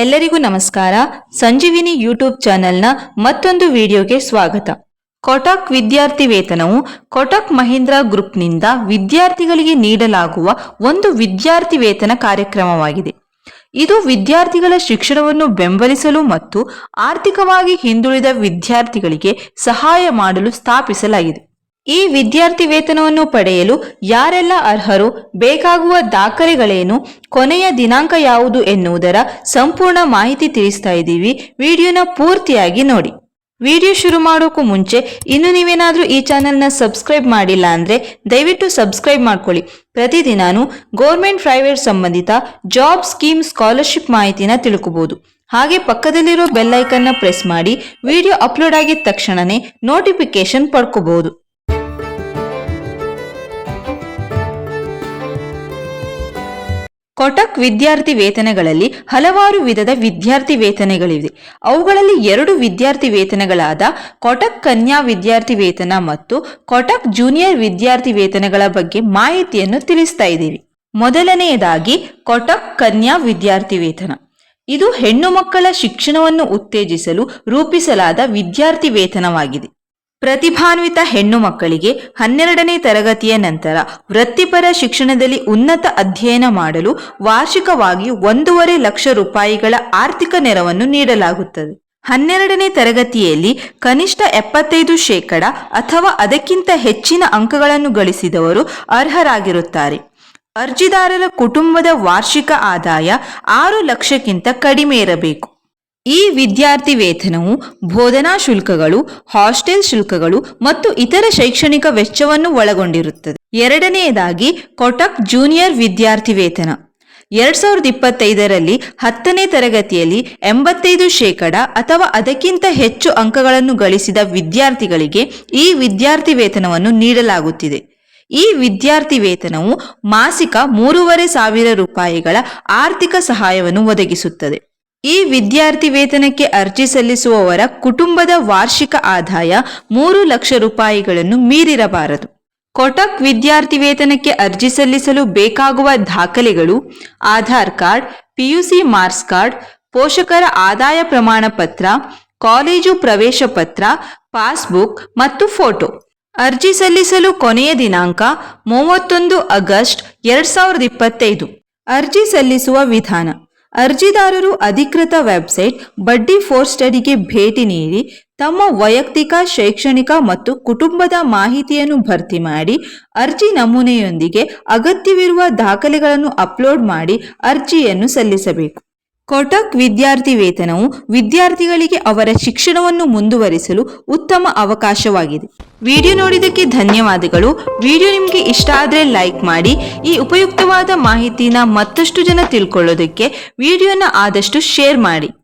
ಎಲ್ಲರಿಗೂ ನಮಸ್ಕಾರ. ಸಂಜೀವಿನಿ ಯೂಟ್ಯೂಬ್ ಚಾನೆಲ್ನ ಮತ್ತೊಂದು ವಿಡಿಯೋಗೆ ಸ್ವಾಗತ. ಕೊಟಕ್ ವಿದ್ಯಾರ್ಥಿ ವೇತನವು ಕೊಟಕ್ ಮಹೀಂದ್ರ ಗ್ರೂಪ್ನಿಂದ ವಿದ್ಯಾರ್ಥಿಗಳಿಗೆ ನೀಡಲಾಗುವ ಒಂದು ವಿದ್ಯಾರ್ಥಿ ವೇತನ ಕಾರ್ಯಕ್ರಮವಾಗಿದೆ. ಇದು ವಿದ್ಯಾರ್ಥಿಗಳ ಶಿಕ್ಷಣವನ್ನು ಬೆಂಬಲಿಸಲು ಮತ್ತು ಆರ್ಥಿಕವಾಗಿ ಹಿಂದುಳಿದ ವಿದ್ಯಾರ್ಥಿಗಳಿಗೆ ಸಹಾಯ ಮಾಡಲು ಸ್ಥಾಪಿಸಲಾಗಿದೆ. ಈ ವಿದ್ಯಾರ್ಥಿ ವೇತನವನ್ನು ಪಡೆಯಲು ಯಾರೆಲ್ಲ ಅರ್ಹರು, ಬೇಕಾಗುವ ದಾಖಲೆಗಳೇನು, ಕೊನೆಯ ದಿನಾಂಕ ಯಾವುದು ಎನ್ನುವುದರ ಸಂಪೂರ್ಣ ಮಾಹಿತಿ ತಿಳಿಸ್ತಾ ಇದ್ದೀವಿ. ವಿಡಿಯೋನ ಪೂರ್ತಿಯಾಗಿ ನೋಡಿ. ವಿಡಿಯೋ ಶುರು ಮಾಡೋಕ್ಕೂ ಮುಂಚೆ, ಇನ್ನು ನೀವೇನಾದರೂ ಈ ಚಾನೆಲ್ನ ಸಬ್ಸ್ಕ್ರೈಬ್ ಮಾಡಿಲ್ಲ ಅಂದರೆ ದಯವಿಟ್ಟು ಸಬ್ಸ್ಕ್ರೈಬ್ ಮಾಡ್ಕೊಳ್ಳಿ. ಪ್ರತಿದಿನಾನು ಗೌರ್ಮೆಂಟ್ ಪ್ರೈವೇಟ್ ಸಂಬಂಧಿತ ಜಾಬ್ ಸ್ಕೀಮ್ ಸ್ಕಾಲರ್ಶಿಪ್ ಮಾಹಿತಿನ ತಿಳ್ಕೊಬಹುದು ಹಾಗೆ ಪಕ್ಕದಲ್ಲಿರೋ ಬೆಲ್ಲೈಕನ್ನ ಪ್ರೆಸ್ ಮಾಡಿ, ವಿಡಿಯೋ ಅಪ್ಲೋಡ್ ಆಗಿದ ತಕ್ಷಣನೇ ನೋಟಿಫಿಕೇಶನ್ ಪಡ್ಕೋಬಹುದು ಕೊಟಕ್ ವಿದ್ಯಾರ್ಥಿ ವೇತನಗಳಲ್ಲಿ ಹಲವಾರು ವಿಧದ ವಿದ್ಯಾರ್ಥಿ ವೇತನಗಳಿವೆ. ಅವುಗಳಲ್ಲಿ ಎರಡು ವಿದ್ಯಾರ್ಥಿ ವೇತನಗಳಾದ ಕೊಟಕ್ ಕನ್ಯಾ ವಿದ್ಯಾರ್ಥಿ ವೇತನ ಮತ್ತು ಕೊಟಕ್ ಜೂನಿಯರ್ ವಿದ್ಯಾರ್ಥಿ ವೇತನಗಳ ಬಗ್ಗೆ ಮಾಹಿತಿಯನ್ನು ತಿಳಿಸ್ತಾ ಇದ್ದೀವಿ. ಮೊದಲನೆಯದಾಗಿ ಕೊಟಕ್ ಕನ್ಯಾ ವಿದ್ಯಾರ್ಥಿ ವೇತನ. ಇದು ಹೆಣ್ಣು ಮಕ್ಕಳ ಶಿಕ್ಷಣವನ್ನು ಉತ್ತೇಜಿಸಲು ರೂಪಿಸಲಾದ ವಿದ್ಯಾರ್ಥಿ ವೇತನವಾಗಿದೆ. ಪ್ರತಿಭಾನ್ವಿತ ಹೆಣ್ಣು ಮಕ್ಕಳಿಗೆ ಹನ್ನೆರಡನೇ ತರಗತಿಯ ನಂತರ ವೃತ್ತಿಪರ ಶಿಕ್ಷಣದಲ್ಲಿ ಉನ್ನತ ಅಧ್ಯಯನ ಮಾಡಲು ವಾರ್ಷಿಕವಾಗಿ ಒಂದೂವರೆ ಲಕ್ಷ ರೂಪಾಯಿಗಳ ಆರ್ಥಿಕ ನೆರವನ್ನು ನೀಡಲಾಗುತ್ತದೆ. ಹನ್ನೆರಡನೇ ತರಗತಿಯಲ್ಲಿ ಕನಿಷ್ಠ ಎಪ್ಪತ್ತೈದು ಶೇಕಡ ಅಥವಾ ಅದಕ್ಕಿಂತ ಹೆಚ್ಚಿನ ಅಂಕಗಳನ್ನು ಗಳಿಸಿದವರು ಅರ್ಹರಾಗಿರುತ್ತಾರೆ. ಅರ್ಜಿದಾರರ ಕುಟುಂಬದ ವಾರ್ಷಿಕ ಆದಾಯ ಆರು ಲಕ್ಷಕ್ಕಿಂತ ಕಡಿಮೆ ಇರಬೇಕು. ಈ ವಿದ್ಯಾರ್ಥಿ ವೇತನವು ಬೋಧನಾ ಶುಲ್ಕಗಳು, ಹಾಸ್ಟೆಲ್ ಶುಲ್ಕಗಳು ಮತ್ತು ಇತರ ಶೈಕ್ಷಣಿಕ ವೆಚ್ಚವನ್ನು ಒಳಗೊಂಡಿರುತ್ತದೆ. ಎರಡನೆಯದಾಗಿ ಕೊಟಕ್ ಜೂನಿಯರ್ ವಿದ್ಯಾರ್ಥಿ ವೇತನ. ಎರಡ್ ಸಾವಿರದ ಇಪ್ಪತ್ತೈದರಲ್ಲಿ ಹತ್ತನೇ ತರಗತಿಯಲ್ಲಿ ಎಂಬತ್ತೈದು ಶೇಕಡ ಅಥವಾ ಅದಕ್ಕಿಂತ ಹೆಚ್ಚು ಅಂಕಗಳನ್ನು ಗಳಿಸಿದ ವಿದ್ಯಾರ್ಥಿಗಳಿಗೆ ಈ ವಿದ್ಯಾರ್ಥಿ ವೇತನವನ್ನು ನೀಡಲಾಗುತ್ತಿದೆ. ಈ ವಿದ್ಯಾರ್ಥಿ ವೇತನವು ಮಾಸಿಕ ಮೂರುವರೆ ಸಾವಿರ ರೂಪಾಯಿಗಳ ಆರ್ಥಿಕ ಸಹಾಯವನ್ನು ಒದಗಿಸುತ್ತದೆ. ಈ ವಿದ್ಯಾರ್ಥಿ ವೇತನಕ್ಕೆ ಅರ್ಜಿ ಸಲ್ಲಿಸುವವರ ಕುಟುಂಬದ ವಾರ್ಷಿಕ ಆದಾಯ ಮೂರು ಲಕ್ಷ ರೂಪಾಯಿಗಳನ್ನು ಮೀರಿರಬಾರದು. ಕೊಟಕ್ ವಿದ್ಯಾರ್ಥಿ ವೇತನಕ್ಕೆ ಅರ್ಜಿ ಸಲ್ಲಿಸಲು ಬೇಕಾಗುವ ದಾಖಲೆಗಳು, Aadhaar card, PUC marks card, ಪೋಷಕರ ಆದಾಯ ಪ್ರಮಾಣ ಪತ್ರ, ಕಾಲೇಜು ಪ್ರವೇಶ ಪತ್ರ, ಪಾಸ್ಬುಕ್ ಮತ್ತು ಫೋಟೋ. ಅರ್ಜಿ ಸಲ್ಲಿಸಲು ಕೊನೆಯ ದಿನಾಂಕ ಮೂವತ್ತೊಂದು ಆಗಸ್ಟ್ ಎರಡ್ ಸಾವಿರದ ಇಪ್ಪತ್ತೈದು. ಅರ್ಜಿ ಸಲ್ಲಿಸುವ ವಿಧಾನ. ಅರ್ಜಿದಾರರು ಅಧಿಕೃತ ವೆಬ್ಸೈಟ್ ಬಡ್ಡಿ ಫೋರ್ ಸ್ಟಡಿಗೆ ಭೇಟಿ ನೀಡಿ ತಮ್ಮ ವೈಯಕ್ತಿಕ, ಶೈಕ್ಷಣಿಕ ಮತ್ತು ಕುಟುಂಬದ ಮಾಹಿತಿಯನ್ನು ಭರ್ತಿ ಮಾಡಿ ಅರ್ಜಿ ನಮೂನೆಯೊಂದಿಗೆ ಅಗತ್ಯವಿರುವ ದಾಖಲೆಗಳನ್ನು ಅಪ್ಲೋಡ್ ಮಾಡಿ ಅರ್ಜಿಯನ್ನು ಸಲ್ಲಿಸಬೇಕು. ಕೊಟಕ್ ವಿದ್ಯಾರ್ಥಿ ವೇತನವು ವಿದ್ಯಾರ್ಥಿಗಳಿಗೆ ಅವರ ಶಿಕ್ಷಣವನ್ನು ಮುಂದುವರಿಸಲು ಉತ್ತಮ ಅವಕಾಶವಾಗಿದೆ. ವಿಡಿಯೋ ನೋಡಿದ್ದಕ್ಕೆ ಧನ್ಯವಾದಗಳು. ವಿಡಿಯೋ ನಿಮಗೆ ಇಷ್ಟ ಆದರೆ ಲೈಕ್ ಮಾಡಿ. ಈ ಉಪಯುಕ್ತವಾದ ಮಾಹಿತಿನ ಮತ್ತಷ್ಟು ಜನ ತಿಳ್ಕೊಳ್ಳೋದಕ್ಕೆ ವಿಡಿಯೋನ ಆದಷ್ಟು ಶೇರ್ ಮಾಡಿ.